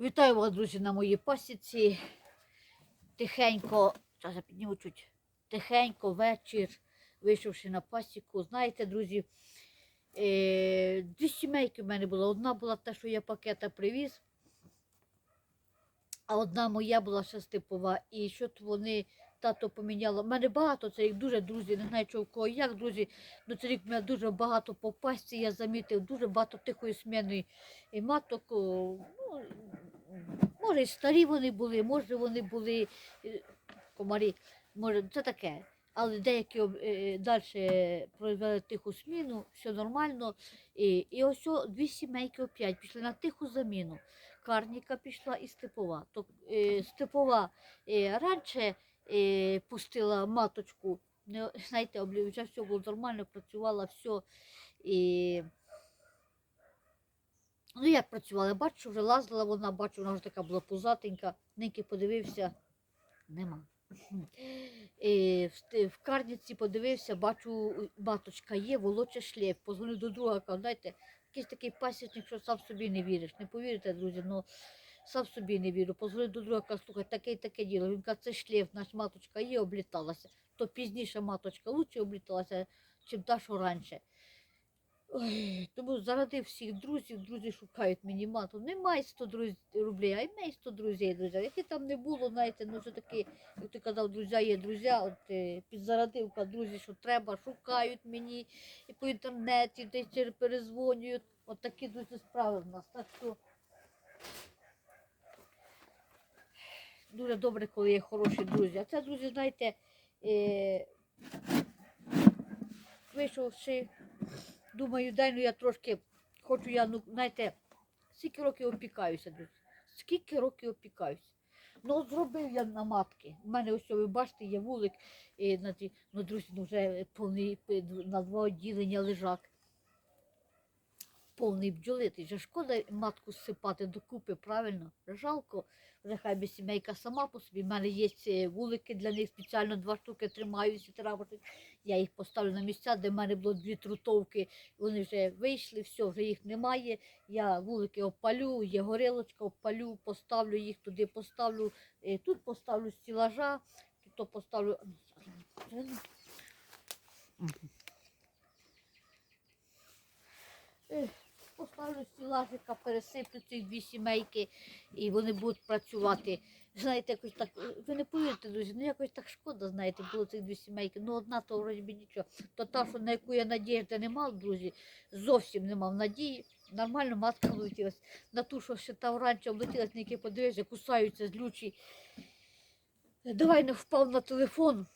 Вітаю вас, друзі, на моїй пасіці. Тихенько, зараз я підніму чуть, тихенько, вечір, вийшовши на пасіку. Знаєте, друзі, е, дві сімейки в мене було. Одна була те, що я пакета привіз, а одна моя була ще степова. І що вони тато поміняло. У мене багато це їх дуже друзі, не знаю, чого в кого як, друзі. Ну, це рік в мене дуже багато по пасіці, я замітив, дуже багато тихої сміни і маток. Ну, може, старі вони були, може вони були е, комарі, може, це таке. Але деякі далі провели тиху зміну, все нормально. І, і ось дві сімейки опять пішли на тиху заміну. Карніка пішла і степова. То, е, степова е, раніше е, пустила маточку, не, знаєте, облі- вже все було нормально, працювала все. І... Ну, як працювала, бачу, вже лазила вона, бачу, вона вже така була пузатенька. Неньки подивився, нема. І в, в карніці подивився, бачу, маточка є, волоче шлейф. Позвонив до друга, каже, знаєте, якийсь такий пасічник, що сам собі не віриш. Не повірите, друзі, ну сам собі не вірю. Позвонив до друга, каже, слухай, таке і таке діло. Він каже, це шлейф, наша маточка є, обліталася. То пізніше маточка лучше обліталася, чим та, що раніше. Ой, тому заради всіх друзів, друзі шукають мені мату. Немає 100 друз... рублей, а й має 100 друзів, друзі. Які там не було, знаєте, ну все таки, як ти казав, друзі є друзі, от е, підзарадивка, друзі, що треба, шукають мені і по інтернеті, десь перезвонюють. От такі друзі справи в нас. Так що дуже добре, коли є хороші друзі. А це, друзі, знаєте, е... вийшовши думаю, дай ну я трошки хочу я, ну, знаєте, скільки років опікаюся, друзі. Скільки років опікаюся. Ну, зробив я на матки. У мене ось, ви бачите, є вулик, і, ну, друзі, ну, вже повний, на два відділення лежак. Повний бджолитий. Вже шкода матку зсипати докупи, правильно? Жалко. Вже хай би сімейка сама по собі. У мене є е, вулики для них спеціально два штуки тримаюся, треба. Я їх поставлю на місця, де в мене було дві трутовки. Вони вже вийшли, все, вже їх немає. Я вулики обпалю, є горілочка, обпалю, поставлю їх туди, поставлю. е, Тут поставлю стілажа, тут поставлю. Ех, Поставлю стілажика, пересиплю ці дві сімейки, і вони будуть працювати. Знаєте, якось так, ви не повірите, друзі, ну якось так шкода, знаєте, було цих дві сімейки. Ну одна то вроді би нічого. То та, що на яку я надіжди не мав, друзі, зовсім не мав надії. Нормально матка влетілась. На ту, що ще там раніше облетілась, на які подивишся, кусаються злючі. Давай не впав на телефон.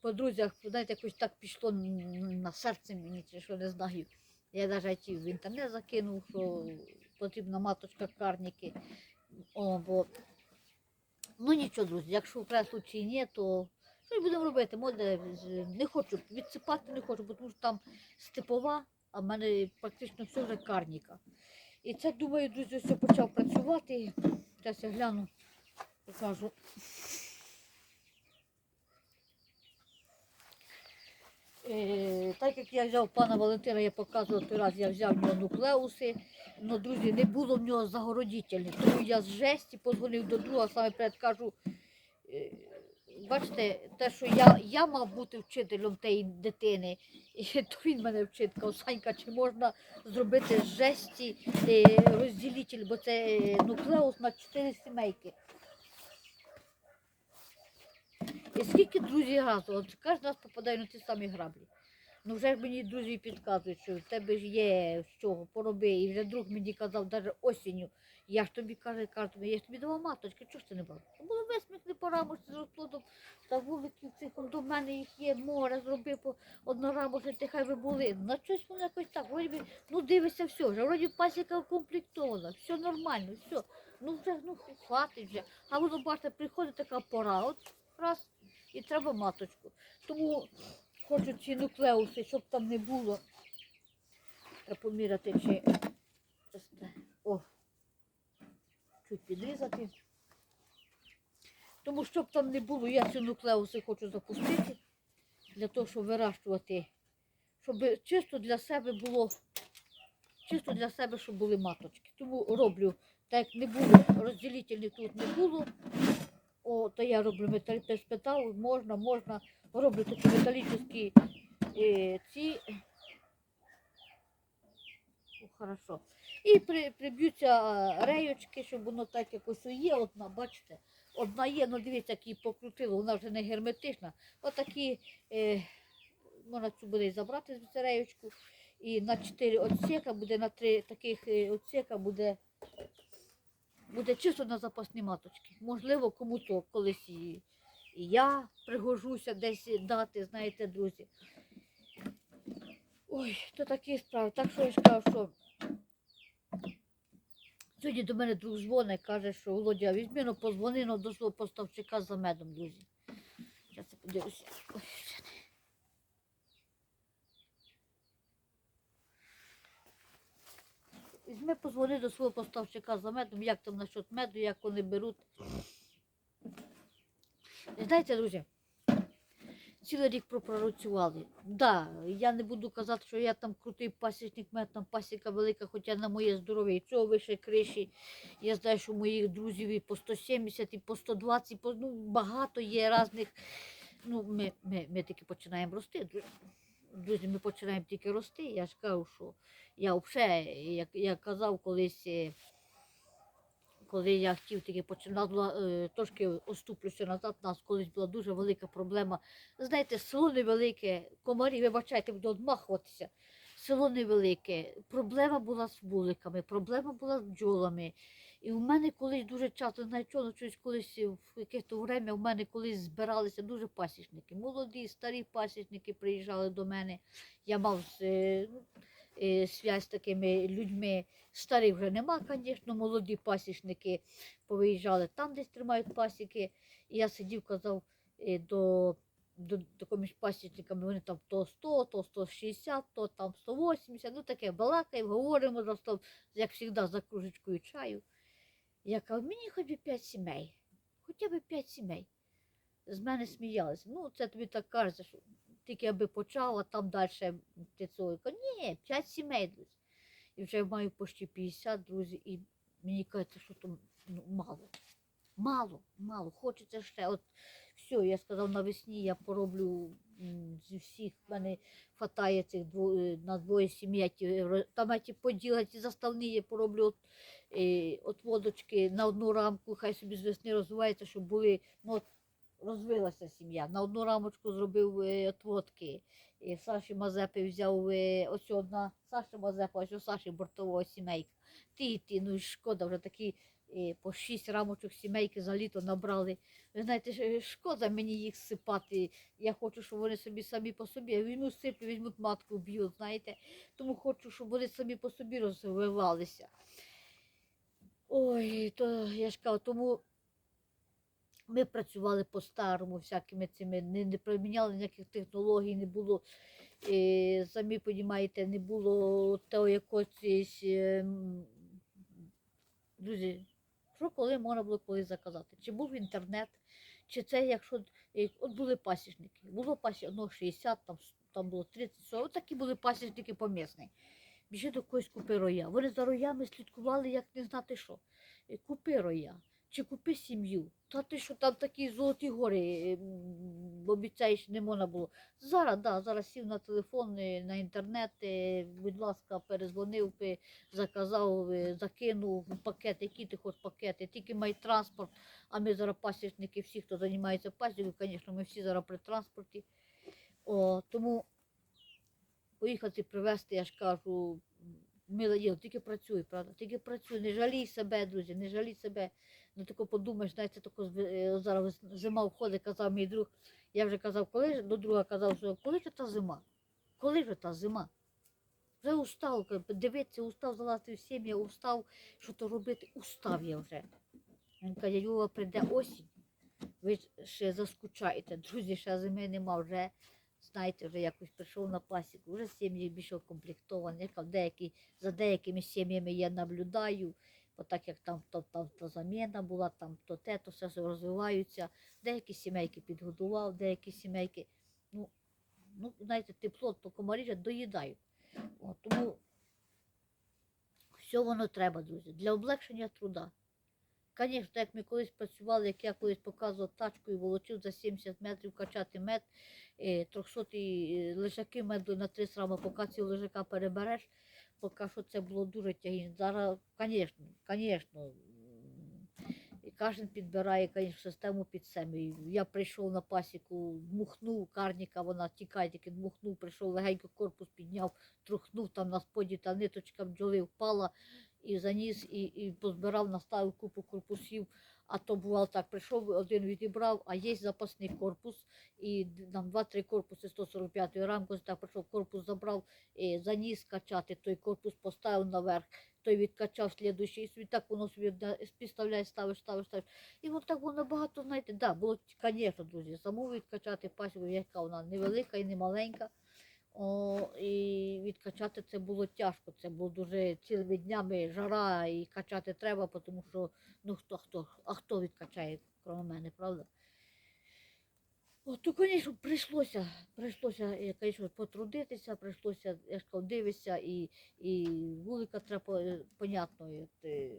По друзях, знаєте, якось так пішло на серце мені, чи що не знаю. Я навіть в інтернет закинув, що потрібна маточка карніки. О, бо... Ну нічого, друзі, якщо в случаї ні, то що будемо робити? Може, не хочу, відсипати не хочу, бо тому що там степова, а в мене практично все вже карніка. І це, думаю, друзі, все почав працювати. Зараз я гляну, покажу. Е, так як я взяв пана Валентина, я показував той раз, я взяв в нього нуклеуси. Ну, друзі, не було в нього загородітельних. Тому я з жесті подзвонив до друга, саме перед кажу. е, Бачите, те, що я, я мав бути вчителем тієї дитини, і то він мене вчить, казав, Санька, чи можна зробити жесті е, розділитель, бо це е, нуклеус на чотири сімейки. І скільки друзі разу, от кожен раз попадає на ті самі граблі. Ну вже ж мені друзі підказують, що в тебе ж є з чого, пороби. І вже друг мені казав, навіть осінню, я ж тобі каже, кажу, я ж тобі давав маточки, чого ж ти не брав? Було весміх не порамошці з розплодом, та вуликів цих до мене їх є, море, зроби по однорамошити, хай би були. На щось воно якось так, вроді, ну дивишся, все, вже вроді пасіка укомплектована, все нормально, все. Ну вже ну хватить вже. А воно бачите, приходить така пора, от раз і треба маточку. Тому хочу ці нуклеуси, щоб там не було. Треба поміряти, чи о, чуть підрізати. Тому щоб там не було, я ці нуклеуси хочу запустити для того, щоб вирощувати, щоб чисто для себе було, чисто для себе, щоб були маточки. Тому роблю Так як не було, розділителів тут не було. О, то я роблю метал, спитав, можна, можна. Роблю такі металічні е, ці. О, хорошо. І при, приб'ються а, реєчки, щоб воно так якось є. Одна, бачите, одна є, ну дивіться, як її покрутило, вона вже не герметична. Отакі, е, можна цю буде забрати з реєчку. І на 4 отсека буде, на 3 таких е, отсека буде, буде чисто на запасні маточки. Можливо, кому то колись і, я пригожуся десь дати, знаєте, друзі. Ой, то такі справи. Так що я кажу, що сьогодні до мене друг дзвонить, каже, що Володя, візьми, ну позвони ну, до свого поставщика за медом, друзі. Я це подивлюся. Ой, ще не. Візьми, позвони до свого поставщика за медом, як там насчет меду, як вони беруть. Знаєте, друзі, цілий рік пропрацювали. Да, я не буду казати, що я там крутий пасічник, мене там пасіка велика, хоча на моє здоров'я і цього вище криші. Я знаю, що моїх друзів і по 170, і по 120, по, ну, багато є різних. Ну, ми, ми, ми тільки починаємо рости. друзі. Друзі, ми починаємо тільки рости. Я ж кажу, що я взагалі, як я казав колись, е, коли я хотів тільки починати, е, трошки оступлюся назад, у нас колись була дуже велика проблема. Знаєте, село невелике, комарі, вибачайте, буду одмахуватися. Село невелике. Проблема була з вуликами, проблема була з бджолами. І в мене колись дуже часто, знаєте, чого, ну, колись в якесь то время в мене колись збиралися дуже пасічники. Молоді, старі пасічники приїжджали до мене. Я мав е, ну, е, зв'язь з такими людьми. Старих вже нема, звісно, молоді пасічники повиїжджали там, десь тримають пасіки. І я сидів, казав е, до, до, до між пасічниками, вони там то 100, то 160, то там 180, ну таке балакаємо, говоримо за стол, як завжди, за кружечкою чаю. Я кажу, мені хоч би 5 сімей, хоча б 5 сімей. З мене сміялися. Ну, це тобі так кажеться, що тільки аби почав, а там далі ти цього. Ні, 5 сімей. І вже маю почти 50, друзі, і мені кажеться, що то ну, мало. Мало, мало. Хочеться ще. От все, я сказав, навесні я пороблю зі всіх, в мене хватає цих дво, е, на двоє сім'я, там ті поділа, ті заставні я пороблю от, от водочки на одну рамку, хай собі з весни розвивається, щоб були, ну от розвилася сім'я. На одну рамочку зробив е, отводки. І Саші Мазепи взяв е, ось одна Саша Мазепа, ось у Саші бортового сімейка. Ти і ти, ну і шкода, вже такі е, по шість рамочок сімейки за літо набрали. Ви знаєте, шкода мені їх сипати. Я хочу, щоб вони собі самі по собі. Я візьму сиплю, візьмуть матку, б'ють, знаєте. Тому хочу, щоб вони самі по собі розвивалися. Ой, то я ж кажу, тому ми працювали по-старому, всякими цими, не, не приміняли ніяких технологій, не було, е, самі розумієте, не було того якогось. Е, друзі, що коли можна було коли заказати? Чи був інтернет, чи це якщо е, от були пасічники, було пасічник, ну, 60, там, там було 30, 40, такі були пасічники помісні. Біжи до когось купи роя. Вони за роями слідкували, як не знати що. Е, Купи роя, чи купи сім'ю. Та ти що там такі золоті гори обіцяєш, не можна було. Зараз, да, зараз сів на телефон, е, на інтернет, е, будь ласка, перезвонив, заказав, закинув пакет, які ти хочеш пакети, тільки май транспорт, а ми зараз пасічники, всі, хто займається пасікою, звісно, ми всі зараз при транспорті. О, тому поїхати привезти, я ж кажу, миле діло, тільки працюй, правда, тільки працюй, не жалій себе, друзі, не жалій себе. Ну тако подумаєш, знаєте, тако е, зараз зима входить, казав мій друг. Я вже казав, коли ж до друга казав, що коли ж та зима? Коли ж та зима? Вже устав, дивитися, устав залазити в сім'я, устав, що то робити, устав я вже. Він каже, Юва, прийде осінь, ви ще заскучаєте. Друзі, ще зими нема, вже знаєте, вже якось прийшов на пасіку, вже сім'ї більше комплектовані. Я Деякі, за деякими сім'ями я наблюдаю, бо так як там то, там, то заміна була, там то те, то все розвиваються. Деякі сімейки підгодував, деякі сімейки, ну, ну знаєте, тепло, то комарі доїдають. От, тому Все воно треба, друзі, для облегшення труда. Звісно, як ми колись працювали, як я колись показував тачкою, волочив за 70 метрів качати мед, 300 лежаки меду на 3 срами, поки ці лежака перебереш, поки що це було дуже тягінь. Зараз, звісно, кожен підбирає, звісно, систему під себе. Я прийшов на пасіку, дмухнув карніка, вона тікає, тільки дмухнув, прийшов легенько корпус підняв, трухнув там на споді, та ниточка бджоли впала і заніс, і, і позбирав, наставив купу корпусів. А то бувало так, прийшов, один відібрав, а є запасний корпус, і нам два-три корпуси 145-ї рамки, так прийшов, корпус забрав, і заніс качати, той корпус поставив наверх, той відкачав слідуючий, і так воно собі підставляє, ставиш, ставиш, ставиш. І от так воно багато, знаєте, да, було, звісно, друзі, саму відкачати пасіку, яка вона невелика і не маленька. О, і відкачати це було тяжко. Це було дуже цілими днями жара і качати треба, тому що ну хто хто, а хто відкачає, крім мене, правда? О, то, звісно, прийшлося, прийшлося, я кажу, потрудитися, прийшлося, я ж кажу, і, і вулика треба, е, понятно, і те,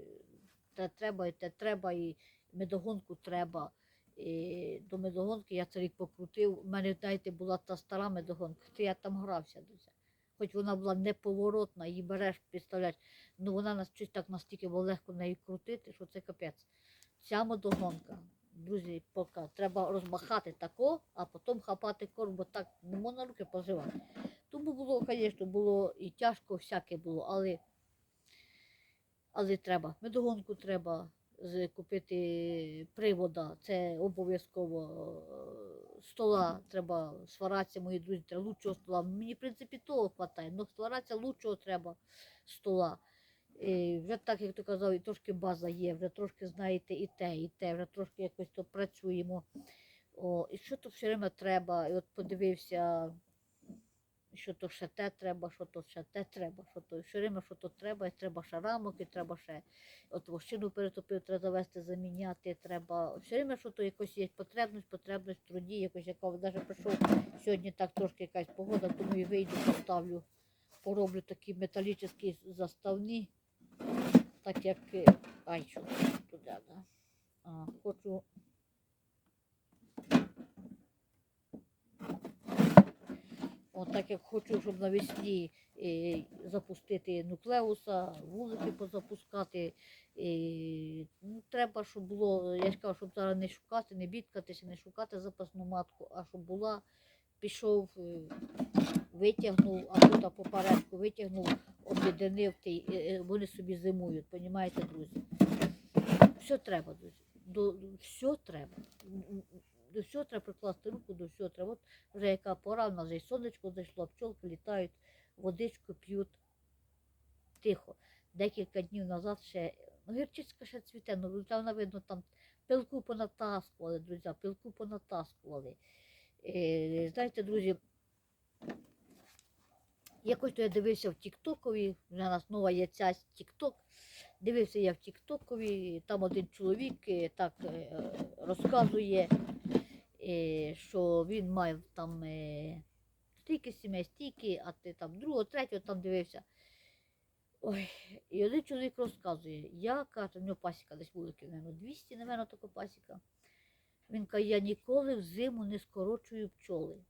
те треба, і те треба, і медогонку треба. І до медогонки я це рік покрутив. У мене, знаєте, була та стара медогонка, то я там грався дуже. Хоч вона була неповоротна, її береш, підставляєш, ну вона нас щось так настільки було легко нею крутити, що це капець. Ця медогонка, друзі, поки треба розмахати тако, а потім хапати корм, бо так не можна руки позивати. Тому було, звісно, було і тяжко, всяке було, але, але треба. Медогонку треба купити привода, це обов'язково е, стола треба сваратися, мої друзі, треба лучшого стола. Мені, в принципі, того вистачає, але сваратися лучшого треба стола. І вже так, як ти казав, і трошки база є, вже трошки знаєте і те, і те, вже трошки якось то працюємо. О, і що то все время треба. І от подивився, що то ще те треба, що то ще те треба, що то все время, що то треба, і треба ще рамок, і треба ще от вощину перетопив, треба завести, заміняти, треба. Все время, що то якось є потребність, потребність в труді, якось яка навіть прийшов сьогодні так трошки якась погода, тому і вийду, поставлю, пороблю такі металічні заставні, так як е, ай, що туди, да. А, хочу. От так як хочу, щоб навесні е, запустити нуклеуса, вулики позапускати. е, ну, треба, щоб було, я ж кажу, щоб зараз не шукати, не бідкатися, не шукати запасну матку, а щоб була, пішов, е, витягнув, а тут попередку витягнув, е, вони собі зимують, понімаєте, друзі? Все треба, друзі. До- все треба. До всього треба прикласти руку, до всього треба. От вже яка пора, в вже й сонечко зайшло, пчолки літають, водичку п'ють. Тихо. Декілька днів назад ще, ну гірчицька ще цвіте, ну вона видно, там пилку понатаскували, друзі, пилку понатаскували. Е, знаєте, друзі, якось то я дивився в Тіктокові, вже у нас нова є ця Тікток. Дивився я в Тіктокові, там один чоловік е, так е, розказує, що він має там е, стільки сімей, стільки, а ти там другого, третього там дивився. Ой, і один чоловік розказує, я каже, в нього пасіка десь вулики, мабуть, 200, напевно, така пасіка. Він каже, я ніколи взиму не скорочую пчоли.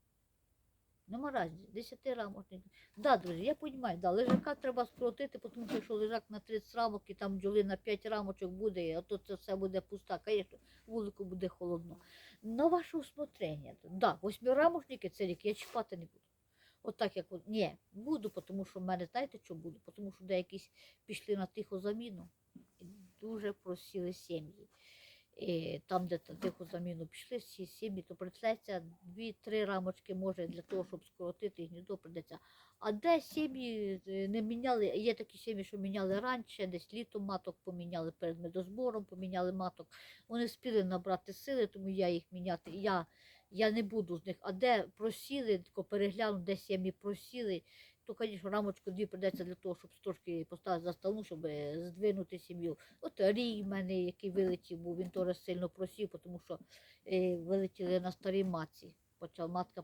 Нема разниці, 10 рамок. не- Да, друзі, я розумію, да, лежака треба скоротити, тому що лежак на 30 рамок і там бджоли на 5 рамочок буде, а то це все буде пуста, звісно, вулику буде холодно. На ваше усмотрення. Да, восьмирамочники це рік я чіпати не буду. От як от, ні, буду, тому що в мене, знаєте, що буду? Тому що деякі пішли на тиху заміну і дуже просіли сім'ї. І там, де та тиху заміну пішли, всі сім'ї, то прийдеться дві-три рамочки може для того, щоб скоротити гніздо прийдеться. А де сім'ї е, не міняли, є такі сім'ї, що міняли раніше, десь літом маток поміняли перед медозбором, поміняли маток. Вони спіли набрати сили, тому я їх міняти. Я, я не буду з них. А де просіли, перегляну, де сім'ї просіли, то, звісно, рамочку дві прийдеться для того, щоб трошки поставити заставну, щоб е, здвинути сім'ю. От рій в мене, який вилетів, був, він теж сильно просів, тому що е, вилетіли на старій маці. почала матка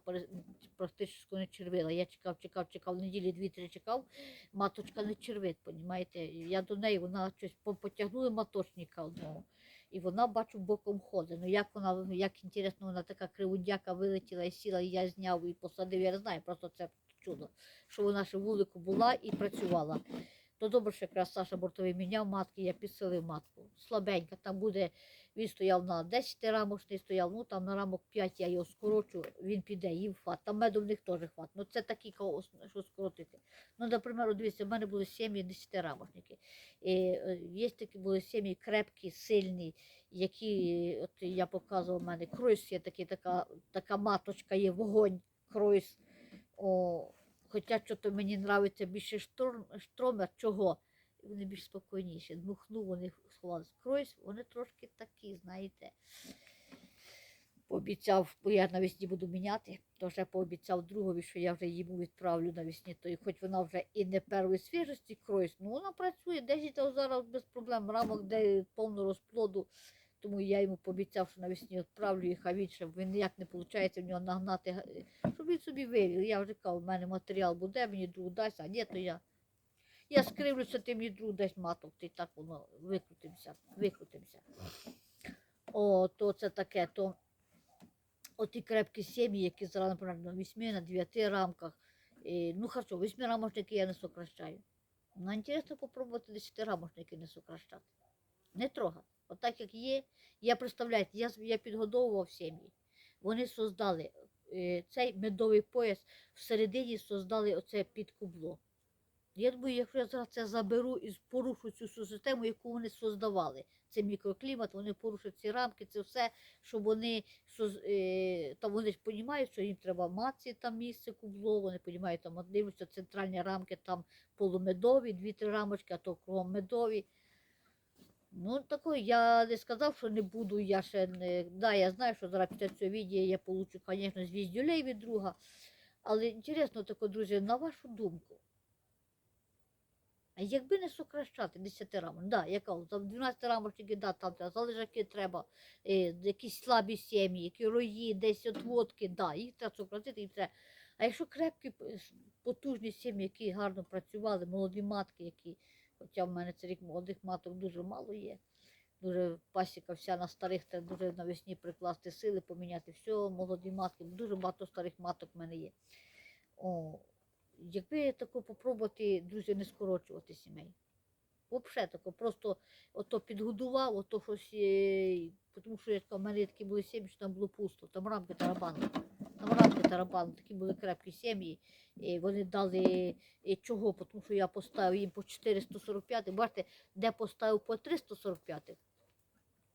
практично не червила. Я чекав, чекав, чекав, неділі дві-три чекав, маточка не червить, понімаєте? Я до неї, вона щось по- потягнули маточника одного. І вона, бачу, боком ходить. Ну як вона, ну, як інтересно, вона така кривудяка вилетіла і сіла, і я зняв і посадив. Я не знаю, просто це чудо, що вона ще вулику була і працювала. То добре, що якраз Саша бортовий міняв матки, я підсилив матку. Слабенька, там буде, він стояв на 10 рамочний, стояв, ну там на рамок 5 я його скорочу, він піде, їм хват. Там меду в них теж хват. Ну це такі, що скоротити. Ну, наприклад, дивіться, в мене були сім'ї 10 рамочники. Е, є такі були сім'ї крепкі, сильні, які, от я показував, у мене кройс є такий, така, така маточка є, вогонь, кройс. О, хоча що то мені подобається більше шторм, штромер, чого? Вони більш спокійніші. Дмухнув, вони сховалися. Кройс, вони трошки такі, знаєте. Пообіцяв, бо я навесні буду міняти, то вже пообіцяв другові, що я вже йому відправлю навесні. То і хоч вона вже і не першої свіжості кройс, ну вона працює, 10 зараз без проблем, рамок, де повно розплоду. Тому я йому пообіцяв, що навесні відправлю їх, а він ще він ніяк не виходить в нього нагнати, щоб він собі вивів. Я вже кажу, в мене матеріал буде, мені друг дасть, а ні, то я. Я скривлюся, ти мені друг дасть маток, ти так воно викрутимося, викрутимося. О, то це таке, то оті крепкі сім'ї, які зараз, наприклад, на 8, на 9 рамках. І, ну хорошо, 8 рамочники я не сокращаю. Ну, інтересно попробувати 10 рамочники не сокращати. Не трогати. Отак як є, я представляю, я, я підгодовував сім'ї. Вони создали е, цей медовий пояс, всередині создали оце підкубло. Я думаю, якщо я зараз це заберу і порушу цю систему, яку вони создавали, це мікроклімат, вони порушать ці рамки, це все, щоб вони е, там вони ж розуміють, що їм треба маці там місце кубло, вони розуміють, там дивляться центральні рамки, там полумедові, дві-три рамочки, а то кругом медові. Ну, такої, я не сказав, що не буду, я ще не. Да, я знаю, що зараз після цього відео я получу, звісно, звіздюлей від друга. Але інтересно таке, друзі, на вашу думку. А якби не сокращати 10 рамок, да, я кажу, там 12 рамочки, да, там залежаки треба, е, якісь слабі сім'ї, які рої, десь отводки, да, їх треба сократити, їх треба. А якщо крепкі, потужні сім'ї, які гарно працювали, молоді матки, які, хоча в мене цей рік молодих маток дуже мало є, дуже пасіка вся на старих, треба дуже навесні прикласти сили, поміняти все, молоді матки, дуже багато старих маток в мене є. О, якби тако попробувати, друзі, не скорочувати сімей. Взагалі тако, просто ото підгодував, ото щось, е, тому що в мене такі були сім'ї, що там було пусто, там рамки тарабани. Там такі були крепкі сім'ї. І вони дали і чого, тому що я поставив їм по 445, бачите, де поставив по 345.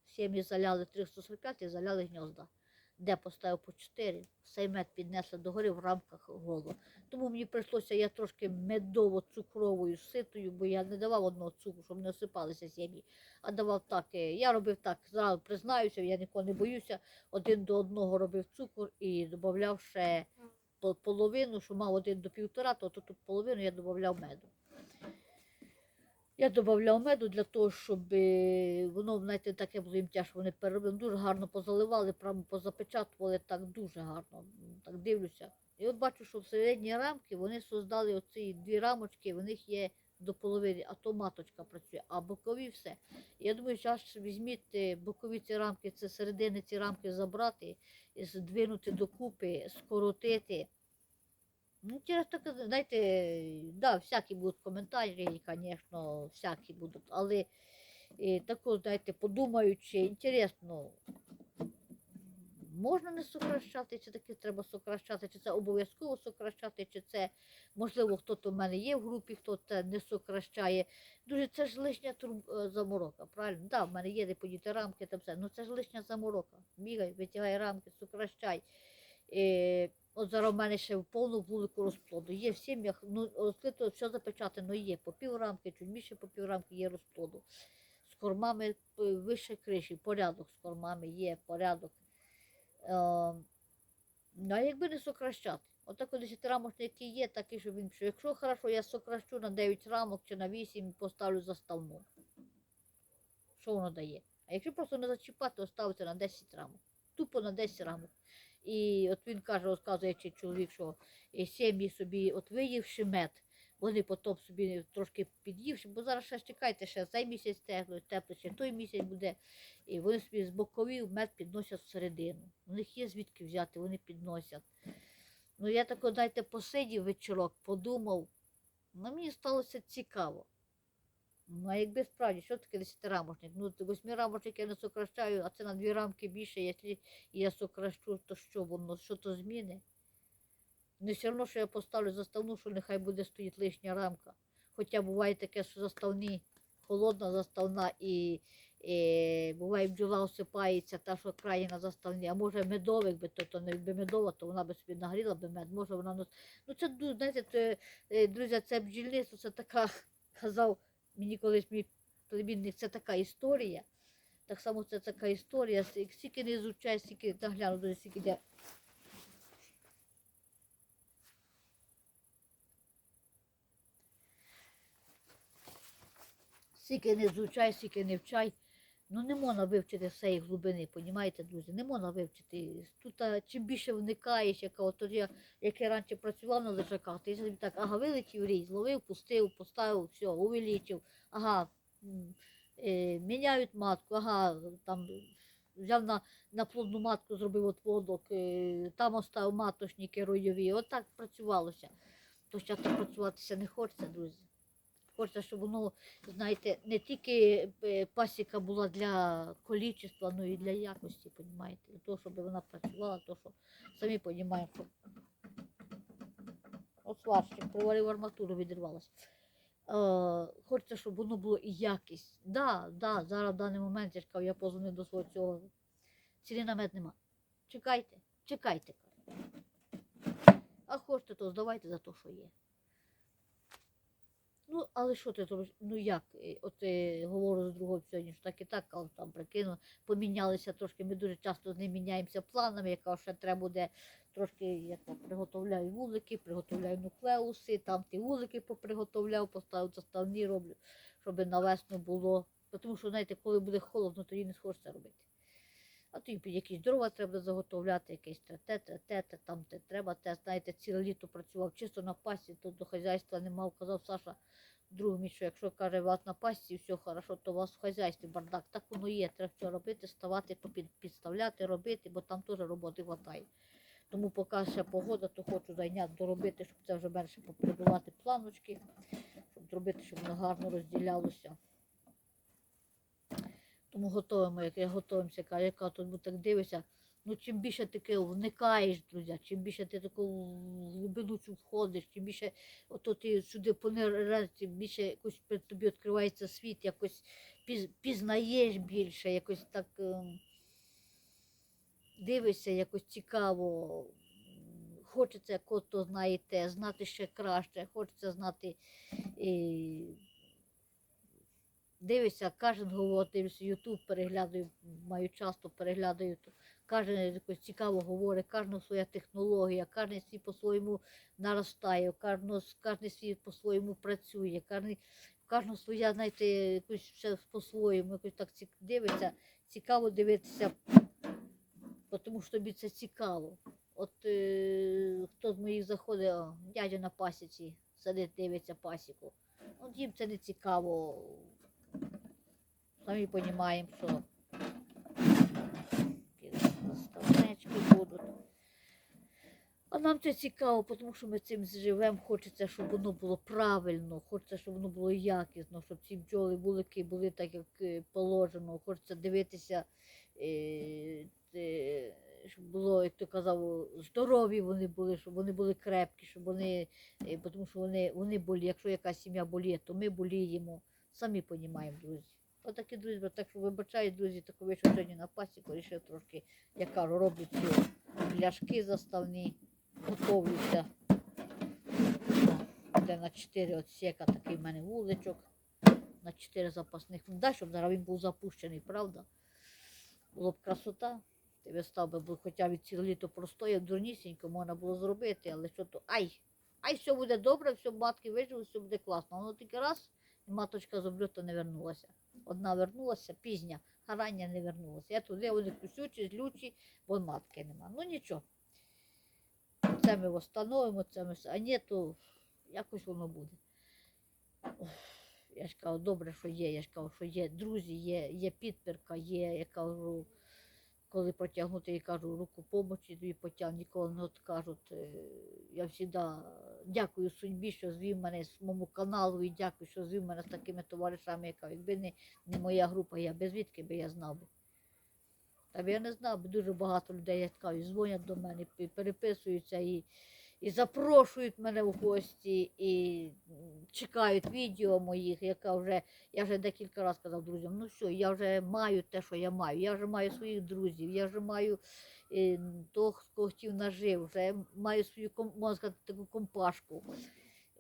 Сім'ї заляли 345 і заляли гнізда. Де поставив по 4, цей мед піднесли догори в рамках голу. Тому мені прийшлося, я трошки медово-цукровою ситою, бо я не давав одного цукру, щоб не осипалися сім'ї, а давав так. е, Я робив так, зразу признаюся, я нікого не боюся. Один до одного робив цукор і додавав ще половину, що мав один до півтора, то тут половину я додавав меду. Я додавав меду для того, щоб е, воно, знаєте, таке було їм тяжко, вони переробили, дуже гарно позаливали, прямо позапечатували так дуже гарно. Так дивлюся. І от бачу, що в середні рамки вони создали оці дві рамочки, в них є до половини, а то маточка працює, а бокові все. Я думаю, зараз візьміть е, бокові ці рамки, це середини ці рамки забрати, здвинути докупи, скоротити. Ну, через таке, знаєте, да, всякі будуть коментарі, звісно, всякі будуть, але е, тако, знаєте, подумаючи, інтересно, можна не сокращати, чи таки треба сокращати, чи це обов'язково сокращати, чи це, можливо, хтось у мене є в групі, хто це не сокращає. Дуже це ж лишня турб- е, заморока, правильно? Да, в мене є де подіти рамки, там все, ну це ж лишня заморока. Бігай, витягай рамки, сокращай. Е, от зараз в мене ще в повну вулику розплоду. Є в сім'ях, ну розкрито все запечатано є. По пів рамки, чуть більше по пів рамки є розплоду. З кормами е, вище криші, порядок з кормами є, порядок. Е, ну, а якби не сокращати. Отак от 10 рамочний, який є, такий, що він пішов. Якщо хорошо, я сокращу на 9 рамок чи на 8 і поставлю заставну. Що воно дає? А якщо просто не зачіпати, оставити на 10 рамок. Тупо на 10 рамок. І от він каже, розказуючи чоловік, що е, сім'ї собі, от виївши мед, вони потім собі трошки під'ївши, бо зараз ще чекайте, ще цей місяць тепло, тепло, ще той місяць буде. І вони собі з боковів мед підносять всередину. У них є звідки взяти, вони підносять. Ну я тако, дайте посидів вечорок, подумав, ну мені сталося цікаво. Ну, а якби справді, що таке десятирамочник? Ну, восьмирамочник я не сокращаю, а це на дві рамки більше, якщо я сокращу, то що воно, що то зміни? Не все одно, що я поставлю заставну, що нехай буде стоїть лишня рамка. Хоча буває таке, що заставні, холодна заставна і, і буває бджола осипається, та, що крайня на заставні, а може медовик би, то, то не би медова, то вона би собі нагріла би мед, може вона. Ну це знаєте, це, е, друзі, це бджільництво, це така, казав мені колись мій племінник, це така історія. Так само це така історія, стільки не звучає, стільки нагляну, дуже стільки я. Скільки не звучай, скільки не вчай. Ну не можна вивчити всієї глибини, понімаєте, друзі? Не можна вивчити. Тут а, чим більше вникаєш, яка от я- як я раніше працював на лежаках, то я собі так, ага, вилетів рій, зловив, пустив, поставив, все, увеличив, ага, е, міняють матку, ага, там взяв на, на плодну матку, зробив отводок, е, там оставив маточники ройові. Отак працювалося. То зараз працюватися не хочеться, друзі. Хочеться, щоб воно, знаєте, не тільки е, пасіка була для количества, але і для якості, понімаєте? Для того, щоб вона працювала, то що самі розуміємо, от сварщик приварив арматуру, відірвалася. Е, хочеться, щоб воно було і якість. Да, да, зараз в даний момент я ж я позвонив до свого цього. Ціни на мед нема. Чекайте, чекайте. А хочете, то здавайте за те, що є. Ну, але що ти зробиш? Ну як? От говорю з другом сьогодні, що так і так, але там прикинув, помінялися трошки. Ми дуже часто ним міняємося планами, яка ще треба буде трошки, я там приготовляю вулики, приготовляю нуклеуси, там ті вулики поприготовляв, поставив заставні роблю, щоб на весну було. Тому що, знаєте, коли буде холодно, тоді не схочеться робити. А тоді під якісь дрова треба заготовляти, якесь те, те, те, те, там те треба, те, знаєте, ціле літо працював чисто на пасі, то до хазяйства не мав, казав Саша, друг що якщо каже, у вас на пасі все хорошо, то у вас в хазяйстві бардак. Так воно є, треба все робити, ставати, підставляти, робити, бо там теж роботи вистачає. Тому поки ще погода, то хочу зайняти, доробити, щоб це вже менше поприбувати планочки, щоб зробити, щоб воно гарно розділялося. Тому готуємо, як я готуємося, яка, яка тут бо так дивишся. Ну, чим більше таке вникаєш, друзі, чим більше ти таку в глибину входиш, чим більше ото ти сюди понираєш, тим більше якось перед тобі відкривається світ, якось піз, пізнаєш більше, якось так ем, дивишся, якось цікаво. Хочеться, як ото знаєте, знати ще краще, хочеться знати. І... Дивишся, кожен говорить, Ютуб переглядаю, маю часто переглядаю, то кожен якось цікаво говорить, кожна своя технологія, кожен свій по-своєму наростає, кожен, кожен свій по-своєму працює, кожен, кожна своя, знаєте, якось ще по-своєму, якось так дивиться, цікаво дивитися, тому що тобі це цікаво. От е, хто з моїх заходить, дядя на пасіці, сидить, дивиться пасіку. От їм це не цікаво. Самі розуміємо, що такі будуть. А нам це цікаво, тому що ми цим живемо. Хочеться, щоб воно було правильно, хочеться, щоб воно було якісно, щоб ці бджоли вулики були так, як положено. Хочеться дивитися, щоб було, як ти казав, здорові вони були, щоб вони були крепкі, щоб вони, тому що вони, вони болі. Якщо якась сім'я боліє, то ми боліємо. Самі розуміємо, друзі. Отакі друзі, так що вибачаю, друзі, таку вийшов сьогодні на пасіку, рішив трошки, я кажу, роблю ці пляшки заставні, готовлюся. Де на 4 отсека такий в мене вуличок, на 4 запасних. Ну, дай, щоб зараз він був запущений, правда? Було б красота. Ти вистав би хоча б ціле літо простояв, дурнісінько можна було зробити, але що то ай, ай, все буде добре, все матки виживуть, все буде класно. Воно тільки раз, і маточка з обльоту не вернулася. Одна вернулася, пізня, а рання не вернулася. Я туди вони кусючі, злючі, бо матки нема. Ну нічого, це ми встановимо, це ми все. А ні, то якось воно буде. Ох, Я ж кажу, добре, що є. Я ж кажу, що є друзі, є, є підпірка, є, я кажу, коли протягнути, я кажу, руку помочі, тобі потяг, ніколи не откажуть. Е, Я завжди дякую судьбі, що звів мене з моєму каналу і дякую, що звів мене з такими товаришами, яка якби не, не моя група, я би звідки би я знав би. Та я не знав, бо дуже багато людей, я кажу, дзвонять до мене, переписуються і, і запрошують мене в гості, і чекають відео моїх, яка вже, я вже декілька разів казав друзям, ну що, я вже маю те, що я маю, я вже маю своїх друзів, я вже маю е, того, хто хотів нажив, вже маю свою можна сказати, таку компашку.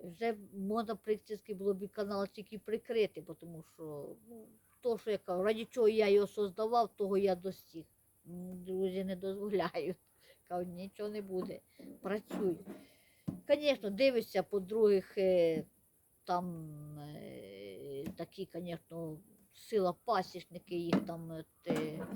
Вже можна практично було б канал тільки прикрити, тому що ну, то, що я кажу, раді чого я його создавав, того я достиг. Друзі не дозволяють. Кажуть, нічого не буде. Працюй. Звісно, дивишся по других е, там е, такі, звісно, сила пасічники, їх там е, те,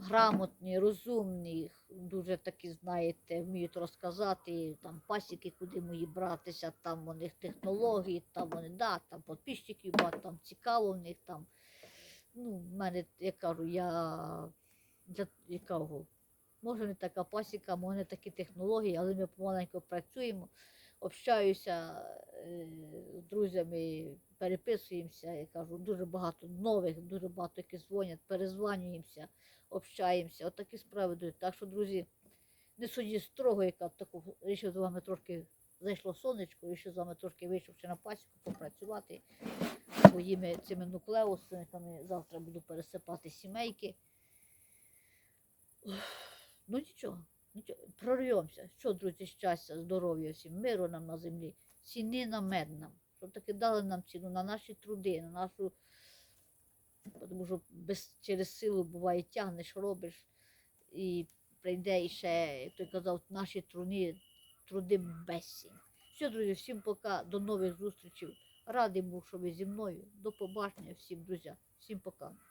грамотні, розумні, дуже такі, знаєте, вміють розказати, там пасіки, куди мої братися, там у них технології, там вони, да, там підписчиків там цікаво в них там. Ну, в мене, я кажу, я для якого, може не така пасіка, може не такі технології, але ми помаленьку працюємо, общаюся е, з друзями, переписуємося, я кажу, дуже багато нових, дуже багато які дзвонять, перезванюємося, общаємося. От такі справи йдуть. Так що, друзі, не судіть строго, яка таку рішив з вами трошки зайшло сонечко, рішив з вами трошки вийшовши на пасіку, попрацювати своїми цими нуклеусами. Завтра буду пересипати сімейки. Ну нічого, нічого, прорвемося. Що, друзі, щастя, здоров'я всім, миру нам на землі, ціни на мед нам. Щоб таки дали нам ціну на наші труди, на нашу. Тому що без, через силу буває тягнеш, робиш, і прийде іще, як той казав, наші труни, труди безсінь. Все, друзі, всім пока, до нових зустрічей. Радий був, що ви зі мною. До побачення всім, друзі. Всім пока.